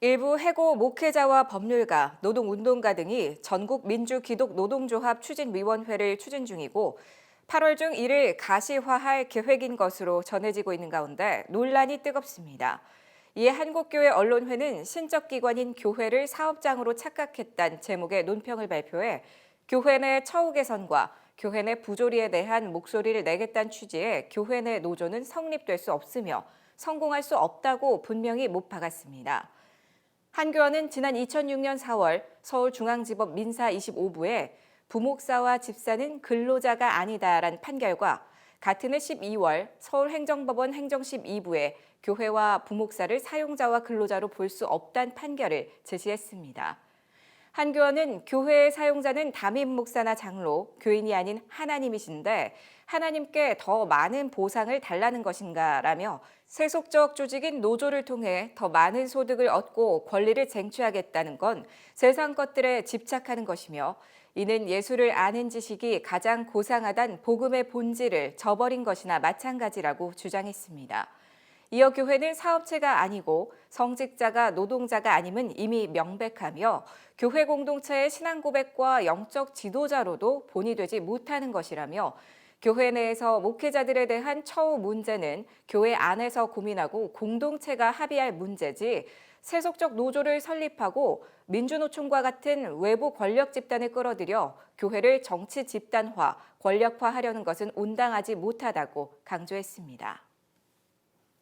일부 해고 목회자와 법률가, 노동운동가 등이 전국 민주기독노동조합 추진위원회를 추진 중이고 8월 중 이를 가시화할 계획인 것으로 전해지고 있는 가운데 논란이 뜨겁습니다. 이에 한국교회 언론회는 신적 기관인 교회를 사업장으로 착각했다는 제목의 논평을 발표해 교회 내 처우 개선과 교회 내 부조리에 대한 목소리를 내겠다는 취지의 교회 내 노조는 성립될 수 없으며 성공할 수 없다고 분명히 못 박았습니다. 한교원은 지난 2006년 4월 서울중앙지법 민사 25부에 부목사와 집사는 근로자가 아니다라는 판결과 같은 해 12월 서울행정법원 행정 12부에 교회와 부목사를 사용자와 근로자로 볼 수 없다는 판결을 제시했습니다. 한교원은 교회의 사용자는 담임 목사나 장로, 교인이 아닌 하나님이신데 하나님께 더 많은 보상을 달라는 것인가라며 세속적 조직인 노조를 통해 더 많은 소득을 얻고 권리를 쟁취하겠다는 건 세상 것들에 집착하는 것이며 이는 예수를 아는 지식이 가장 고상하단 복음의 본질을 저버린 것이나 마찬가지라고 주장했습니다. 이어 교회는 사업체가 아니고 성직자가 노동자가 아님은 이미 명백하며 교회 공동체의 신앙 고백과 영적 지도자로도 본이 되지 못하는 것이라며 교회 내에서 목회자들에 대한 처우 문제는 교회 안에서 고민하고 공동체가 합의할 문제지 세속적 노조를 설립하고 민주노총과 같은 외부 권력 집단을 끌어들여 교회를 정치 집단화, 권력화하려는 것은 온당하지 못하다고 강조했습니다.